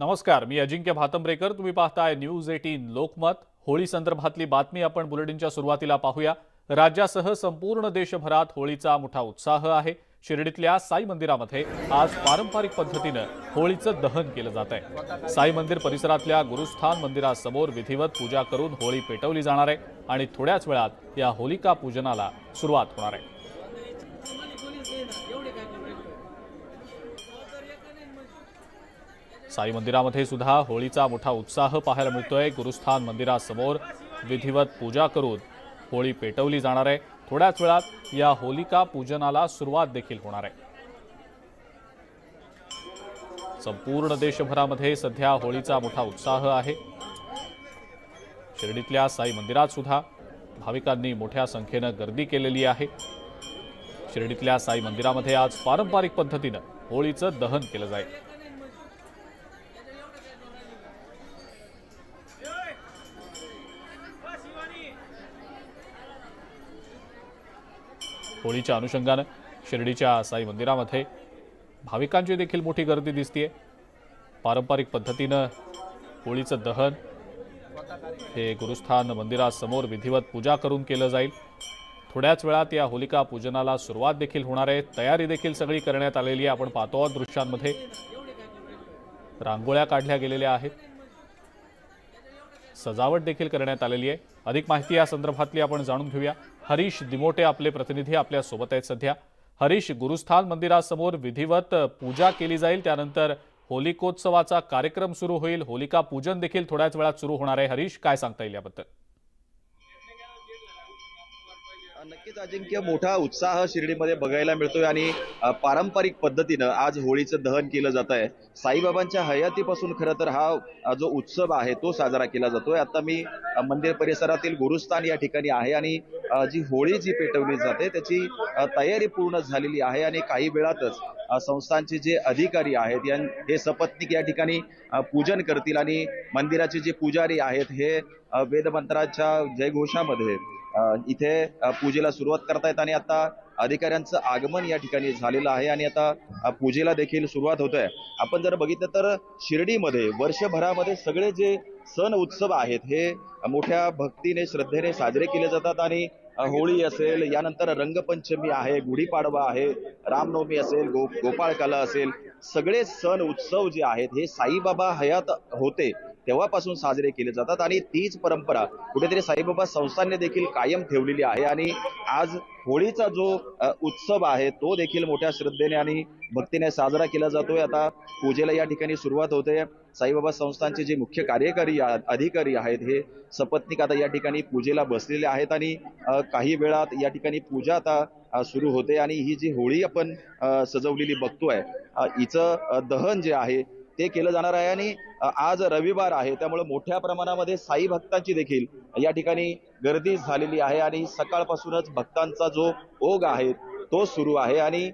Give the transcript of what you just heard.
नमस्कार मी अजिंक्य भातंब्रेकर. तुम्ही पाहताय न्यूज एटीन लोकमत. होळी संदर्भातली बातमी आपण बुलेटिनच्या सुरुवातीला पाहूया. राज्यासह संपूर्ण देशभरात होळीचा मोठा उत्साह आहे. शिर्डीतल्या साई मंदिरामध्ये आज पारंपरिक पद्धतीनं होळीचं दहन केलं जात आहे साई मंदिर परिसरातल्या गुरुस्थान मंदिरासमोर विधिवत पूजा करून होळी पेटवली जाणार आहे आणि थोड्याच वेळात या होलिका पूजनाला सुरुवात होणार आहे. साई मंदिरामध्ये सुद्धा होळीचा मोठा उत्साह पाहायला मिळतोय. गुरुस्थान मंदिरासमोर विधिवत पूजा करून होळी पेटवली जाणार आहे. थोड्याच वेळात या होलिका पूजनाला सुरुवात देखील होणार आहे. संपूर्ण देशभरामध्ये सध्या होळीचा मोठा उत्साह आहे. शिर्डीतल्या साई मंदिरात सुद्धा भाविकांनी मोठ्या संख्येनं गर्दी केलेली आहे. शिर्डीतल्या साई मंदिरामध्ये आज पारंपरिक पद्धतीनं होळीचं दहन केलं जाईल. होळीच्या अनुषंगानं शिर्डीच्या साई मंदिरामध्ये भाविकांची देखील मोठी गर्दी दिसतीये. पारंपरिक पद्धतीनं होळीचं दहन हे गुरुस्थान मंदिरासमोर विधिवत पूजा करून केलं जाईल. थोड्याच वेळात या होलिका पूजनाला सुरुवात देखील होणार आहे. तयारी देखील सगळी करण्यात आलेली आहे. आपण पाहतो आहोत दृश्यांमध्ये. रांगोळ्या काढल्या गेलेल्या आहेत. सजावट देखील करण्यात आलेली आहे. अधिक माहिती या संदर्भातली आपण जाणून घेऊया. हरीश दिमोटे आपले प्रतिनिधी आपल्यासोबत आहेत सध्या. हरीश गुरुस्थान मंदिरासमोर विधिवत पूजा केली जाईल त्यानंतर होलिकोत्सवाचा कार्यक्रम सुरू होईल होलिका पूजन देखील थोड्याच वेळात सुरू होणार आहे. हरीश काय सांगता येईल याबद्दल? नक्कीच अजिंक्य मोठा उत्साह शिर्डीमध्ये बघायला मिळतोय आणि पारंपरिक पद्धतीनं आज होळीचं दहन केलं जात आहे. साईबाबांच्या हयातीपासून खरं तर हा जो उत्सव आहे तो साजरा केला जातोय. आता मी मंदिर परिसरातील गुरुस्थान या ठिकाणी आहे आणि जी होळी जी पेटवली जाते त्याची तयारी पूर्ण झालेली आहे आणि काही वेळातच संस्थांचे जे अधिकारी आहेत यां हे सपत्निक या ठिकाणी पूजन करतील आणि मंदिराचे जे पुजारी आहेत हे वेदमंत्राच्या जयघोषामध्ये इथे पूजेला सुरुवात करतायत आणि आता अधिकाऱ्यांचं आगमन या ठिकाणी झालेलं आहे आणि आता पूजेला देखील सुरुवात होत आहे आपण जर बघितलं तर शिर्डीमध्ये वर्षभरामध्ये सगळे जे सण उत्सव आहेत हे मोठ्या भक्तीने श्रद्धेने साजरे केले जातात आणि होळी असेल यानंतर रंगपंचमी आहे गुढीपाडवा आहे रामनवमी असेल गो गोपाळकाला असेल सगळे सण उत्सव जे आहेत हे साईबाबा हयात होते. तेव्हापासून साजरे केले जातात आणि तीच परंपरा कुठेतरी साईबाबा संस्थांनी देखील कायम ठेवलेली आहे आणि आज होळीचा जो उत्सव आहे तो देखील मोठ्या श्रद्धेने आणि भक्तीने साजरा केला जातोय. आता पूजेला या ठिकाणी सुरुवात होते. साईबाबा संस्थांचे जे मुख्य कार्यकारी अधिकारी आहेत हे सपत्निक आता या ठिकाणी पूजेला बसलेले आहेत आणि काही वेळात या ठिकाणी पूजा आता सुरू होते आणि ही जी होळी आपण सजवलेली बघतोय हिचं दहन जे आहे ते केलं जाणार आहे आणि आज रविवार आहे. त्यामुळे मोठ्या प्रमाणामध्ये साई भक्तांची देखील या ठिकाणी गर्दी झालेली आहे आणि सकाळपासूनच भक्तांचा जो ओघ आहे तो सुरू आहे आणि